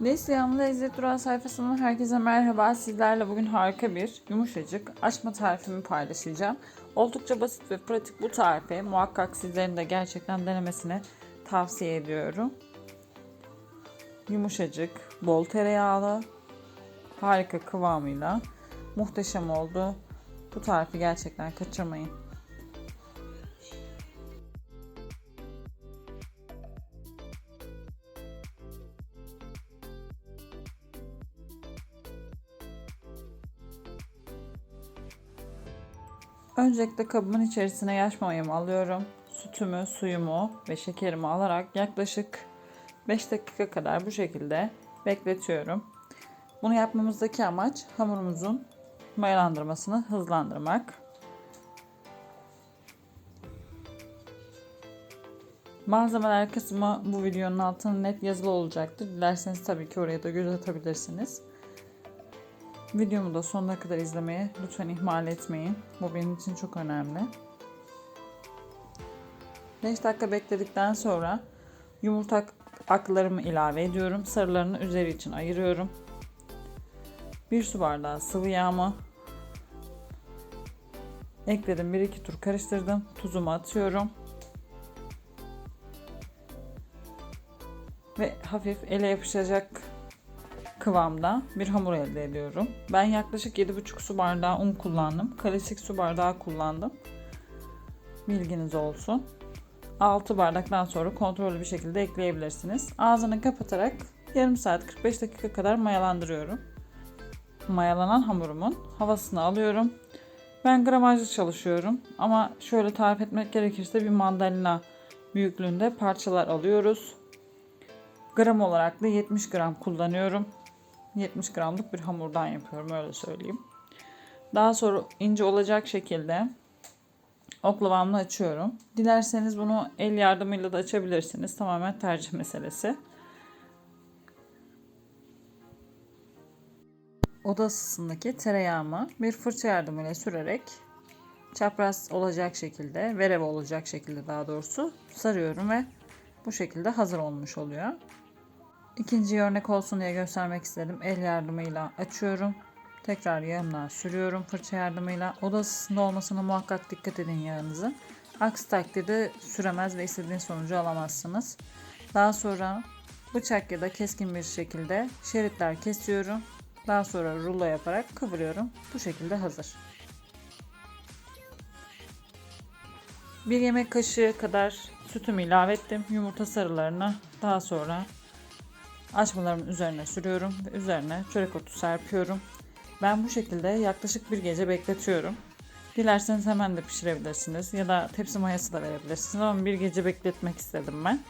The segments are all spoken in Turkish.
Neslihan'ın Lezzet Durağı sayfasından herkese merhaba. Sizlerle bugün harika bir yumuşacık açma tarifimi paylaşacağım. Oldukça basit ve pratik bu tarifi muhakkak sizlerin de gerçekten denemesini tavsiye ediyorum. Yumuşacık, bol tereyağlı, harika kıvamıyla muhteşem oldu. Bu tarifi gerçekten kaçırmayın. Öncelikle kabımın içerisine yaş mayamı alıyorum. Sütümü, suyumu ve şekerimi alarak yaklaşık 5 dakika kadar bu şekilde bekletiyorum. Bunu yapmamızdaki amaç hamurumuzun mayalandırmasını hızlandırmak. Malzemeler kısmı bu videonun altına net yazılı olacaktır. Dilerseniz tabii ki oraya da göz atabilirsiniz. Videomu da sonuna kadar izlemeyi lütfen ihmal etmeyin. Bu benim için çok önemli. 5 dakika bekledikten sonra yumurta aklarımı ilave ediyorum. Sarılarını üzeri için ayırıyorum. 1 su bardağı sıvı yağımı ekledim. 1-2 tur karıştırdım. Tuzumu atıyorum. Ve hafif ele yapışacak kıvamda bir hamur elde ediyorum. Ben yaklaşık 7,5 su bardağı un kullandım. Klasik su bardağı kullandım. Bilginiz olsun. 6 bardaktan sonra kontrollü bir şekilde ekleyebilirsiniz. Ağzını kapatarak yarım saat 45 dakika kadar mayalandırıyorum. Mayalanan hamurumun havasını alıyorum. Ben gramajlı çalışıyorum ama şöyle tarif etmek gerekirse bir mandalina büyüklüğünde parçalar alıyoruz. Gram olarak da 70 gram kullanıyorum. 70 gramlık bir hamurdan yapıyorum öyle söyleyeyim. Daha sonra ince olacak şekilde oklavamla açıyorum. Dilerseniz bunu el yardımıyla da açabilirsiniz. Tamamen tercih meselesi. Oda ısısındaki tereyağımı bir fırça yardımıyla sürerek çapraz olacak şekilde, verev olacak şekilde daha doğrusu sarıyorum ve bu şekilde hazır olmuş oluyor. İkinci örnek olsun diye göstermek istedim. El yardımıyla açıyorum. Tekrar yağımdan sürüyorum fırça yardımıyla. Oda ısısında olmasına muhakkak dikkat edin yağınızın. Aksi takdirde süremez ve istediğiniz sonucu alamazsınız. Daha sonra bıçak ya da keskin bir şekilde şeritler kesiyorum. Daha sonra rulo yaparak kıvırıyorum. Bu şekilde hazır. Bir yemek kaşığı kadar sütümü ilave ettim. Yumurta sarılarını daha sonra açmalarımın üzerine sürüyorum ve üzerine çörek otu serpiyorum. Ben bu şekilde yaklaşık bir gece bekletiyorum. Dilerseniz hemen de pişirebilirsiniz ya da tepsi mayası da verebilirsiniz ama bir gece bekletmek istedim ben.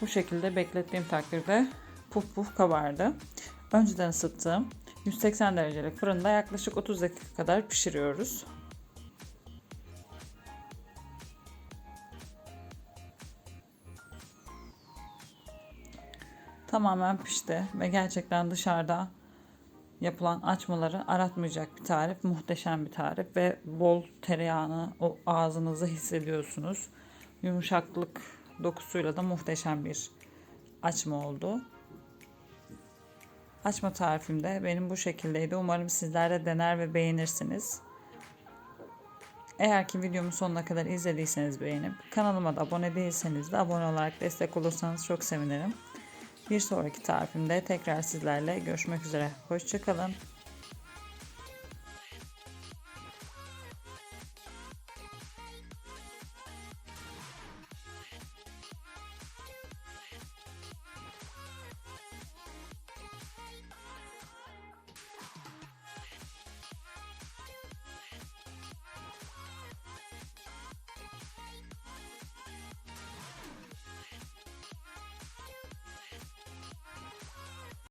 Bu şekilde beklettiğim takdirde puf puf kabardı. Önceden ısıttığım 180 derecelik fırında yaklaşık 30 dakika kadar pişiriyoruz. Tamamen pişti ve gerçekten dışarıda yapılan açmaları aratmayacak bir tarif. Muhteşem bir tarif ve bol tereyağını o ağzınızda hissediyorsunuz. Yumuşaklık dokusuyla da muhteşem bir açma oldu. Açma tarifim de benim bu şekildeydi. Umarım sizler de dener ve beğenirsiniz. Eğer ki videomu sonuna kadar izlediyseniz beğenip kanalıma da abone değilseniz de abone olarak destek olursanız çok sevinirim. Bir sonraki tarifimde tekrar sizlerle görüşmek üzere. Hoşçakalın.